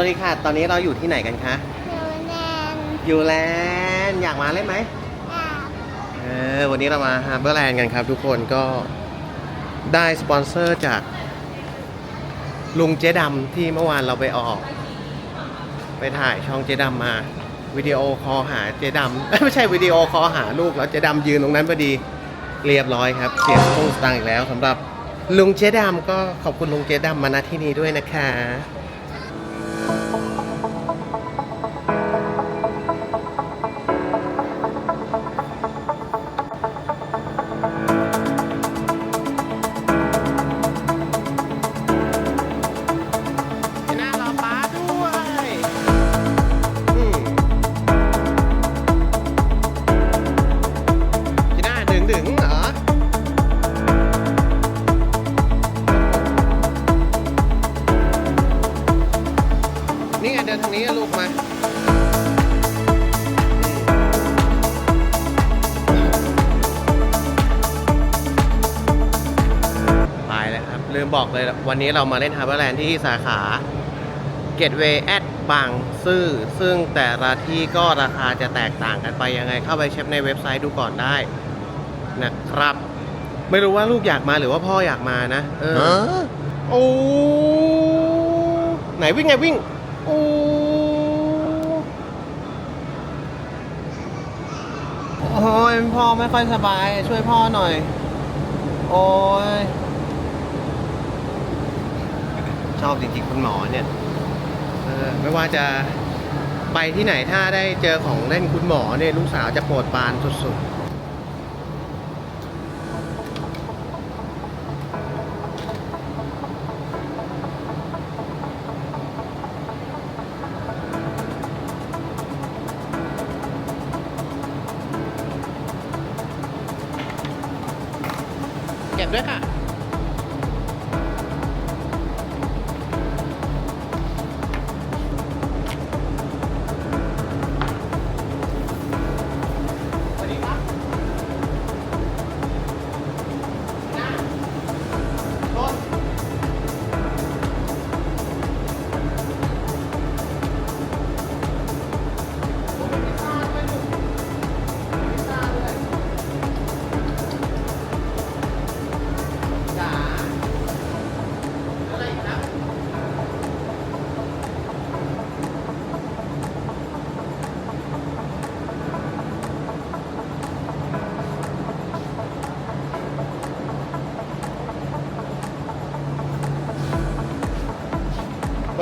วัสดีค่ะ ตอนนี้เราอยู่ที่ไหนกันคะหนูแนนอยู่แลนด์อยากมาเล่นไหมอยากเออวันนี้เรามาฮาร์เบอร์แลนด์กันครับ ทุกคนก็ได้สปอนเซอร์จากลุงเจ๊ดำที่เมื่อวานเราไปออก ไปถ่ายช่องเจ๊ดำมาวิดีโอคอลหาเจ๊ดำเอ้ยไม่ใช่วิดีโอคอลหาลูกแล้วเจ๊ดำยืนตรงนั้นพอดีเรียบร้อยครับ เสียงตุ้งสตังค์อีกแล้วสำหรับลุงเจ๊ดำก็ขอบคุณลุงเจ๊ดำมาณที่นี้ด้วยนะคะ บลืมบอกเลยวันนี้เรามาเล่นฮาร์เบอร์แลนด์ที่สาขาเกตเวย์แอดบางซื่อ ซึ่งแต่ละที่ก็ราคาจะแตกต่างกันไปยังไง เข้าไปเช็คในเว็บไซต์ดูก่อนได้นะครับ ไม่รู้ว่าลูกอยากมาหรือว่าพ่ออยากมานะเออโอ้ไหนวิ่งไงวิ่งโอ้โอ้ยพ่อไม่ค่อยสบาย ช่วยพ่อหน่อย โอ้ย ชอบจริงๆคุณหมอเนี่ยเออไม่ว่าจะไปที่ไหนถ้าได้เจอของเล่นคุณหมอเนี่ยลูกสาวจะโปรดปรานสุดๆเก็บด้วยค่ะ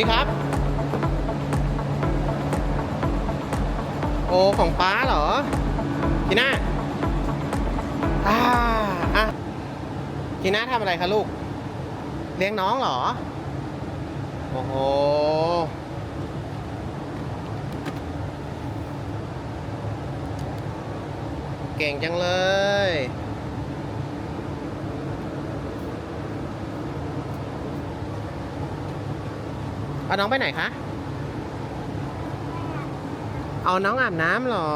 ดีครับ โอของป้าเหรอทีน่าอ่าอะทีน่าทำอะไรคะลูก เลี้ยงน้องเหรอ โอ้โหเก่งจังเลย เอาน้องไปไหนคะ เอาน้องอาบน้ำเหรอ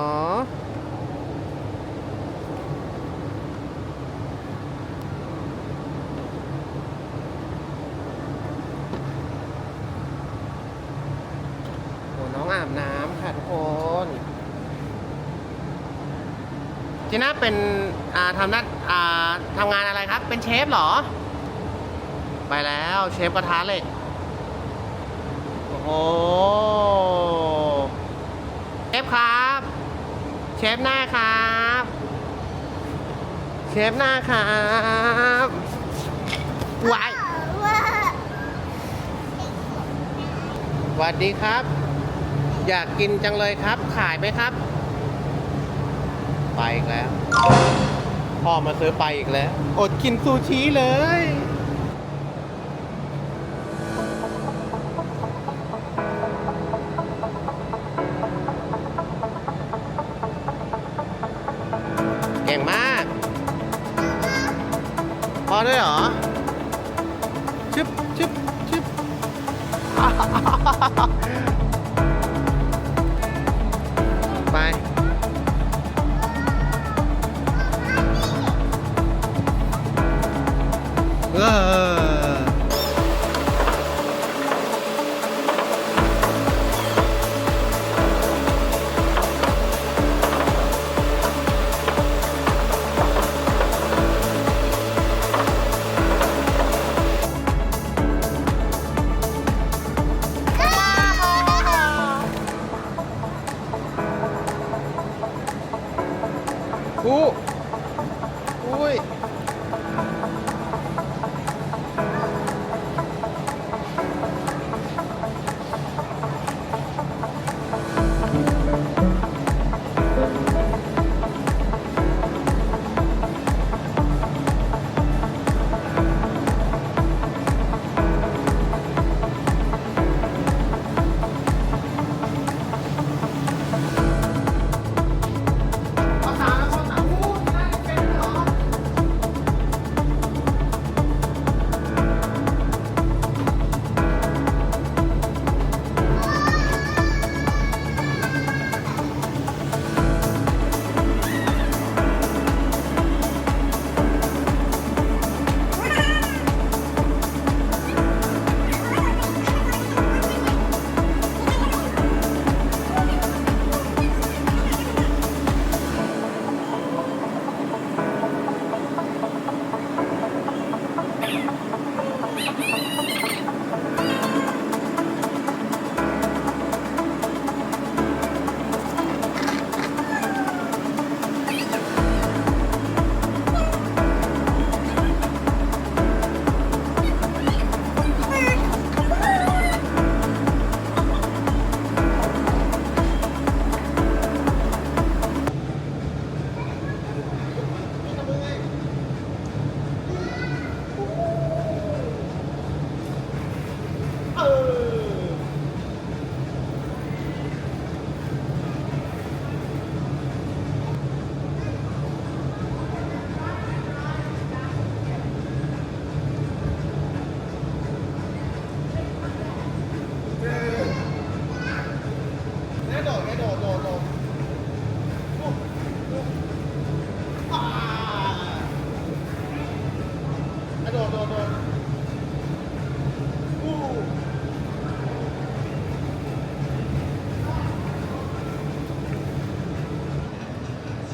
โอ้น้องอาบน้ำค่ะทุกคนจีน่าเป็นอ่าทำหน้าอ่าทำงานอะไรครับ เป็นเชฟเหรอ ไปแล้วเชฟกระทะเหล็ก โอ้เชฟครับ เชฟหน้าครับ เชฟหน้าครับวายว่าสวัสดีครับ อยากกินจังเลยครับ ขายไหมครับ ไปอีกแล้วพ่อมาซื้อไปอีกแล้ว อดกินซูชิเลย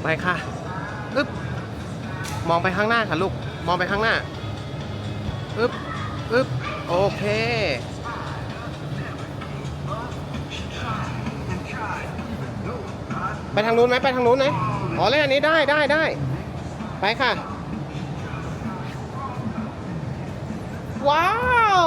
ไปค่ะอึ๊บมองไปข้างหน้าค่ะลูก มองไปข้างหน้าอึ๊บอึ๊บโอเค ไปทางนู้นไหมไปทางนู้นไหมอ๋อเล่นอันนี้ได้ได้ได้ ไปค่ะ ว้าว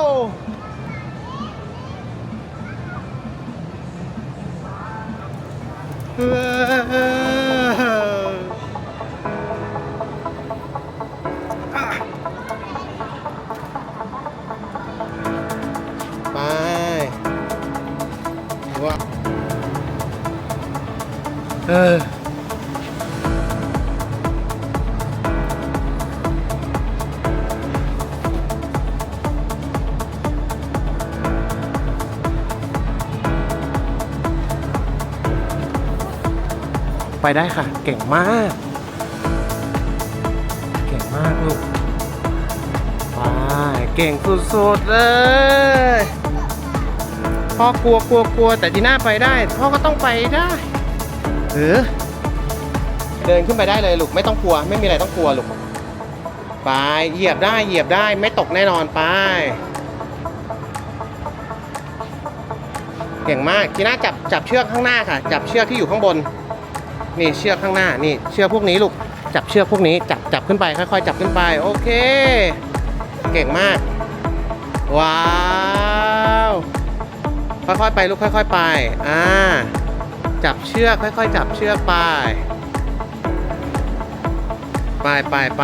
ไปได้ค่ะ เก่งมาก เก่งมากลูกไปเก่งสุดๆเลยพ่อกลัวกลัวกลัวแต่จีน่าไปได้พ่อก็ต้องไปได้เออเดินขึ้นไปได้เลยลูกไม่ต้องกลัว ไม่มีอะไรต้องกลัวลูกไปเหยียบได้เหยียบได้ไม่ตกแน่นอนไป เก่งมากจีน่าจับจับเชือกข้างหน้าค่ะ จับเชือกที่อยู่ข้างบน นี่เชือกข้างหน้านี่เชือกพวกนี้ลูกจับเชือกพวกนี้จับจับขึ้นไปค่อยๆ จับขึ้นไปโอเค เก่งมาก ว้าวค่อยๆไปลูกค่อย ๆ ไปอ่าจับเชือกค่อยๆ จับเชือกไปไปไปไป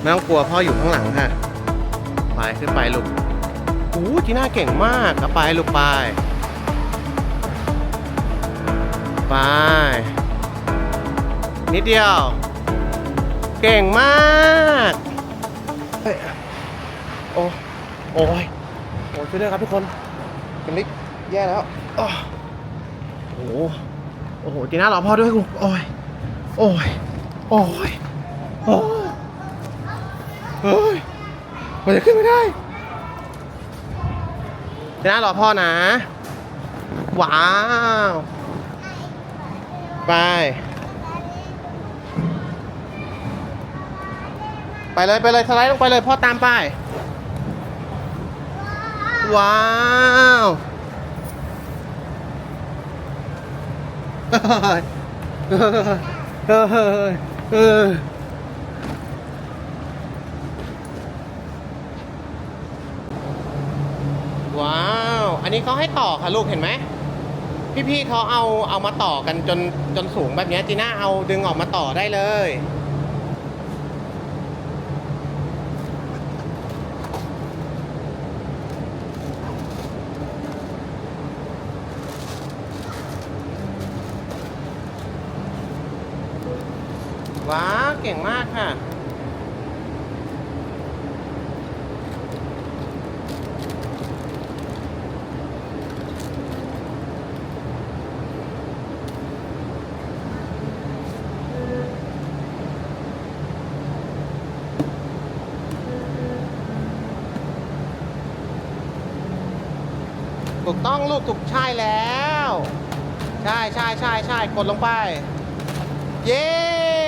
ไม่ต้องกลัวพ่ออยู่ข้างหลังค่ะไปขึ้นไปลูกโอ้จีน่าเก่งมากอาไปลูกไปไป นิดเดียว เก่งมากเฮ้ยโอ้โอ้ยโอ้ช่วยด้วยครับทุกคนเป็นลิกแย่แล้วโอ้โหโอ้โหจีน่ารอพ่อด้วยกูโอ้ยโอ้ยโอ้ยโอ้ยเฮ้ยมันจะขึ้นไม่ได้จีน่ารอพ่อนะ ว้าว ไป ไปเลยไปเลยสไลด์ลงไปเลยพ่อตามไป ว้าวเฮ้ยเฮ้ยเฮ้ยเฮ้ยว้าว อันนี้เขาให้ต่อค่ะลูกเห็นไหม พี่ๆเขาเอาเอามาต่อกันจนจนสูงแบบนี้จีน่าเอาดึงออกมาต่อได้เลย ว้าเก่งมากค่ะ ถูกต้องลูกถูกใช่แล้ว ใช่ใช่ใช่ใช่กดลงไป เย้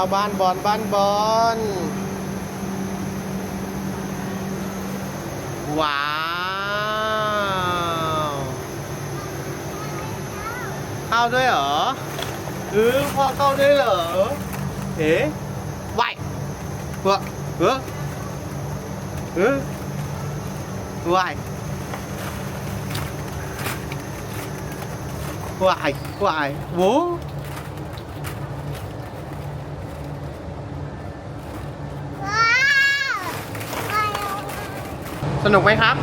ว้าวบ้านบอลบ้านบอลว้าวเข้าด้วยเหรอเออพ่อเข้าด้วยเหรอเอ๊ะไหวเฮ้อเฮ้อเฮ้อไหวไหวไหวโว้ สนุกไหมครับ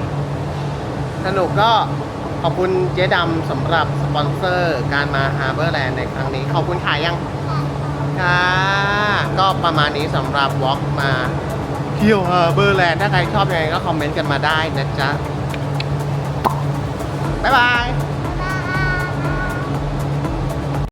สนุกก็ขอบคุณเจ๊ดำสำหรับสปอนเซอร์การมาฮาร์เบอร์แลนด์ในครั้งนี้ ขอบคุณขายยังค่ะก็ประมาณนี้สำหรับวอล์กมาเที่ยวฮาร์เบอร์แลนด์ถ้าใครชอบยังไงก็คอมเมนต์กันมาได้นะจ๊ะ บ๊ายบาย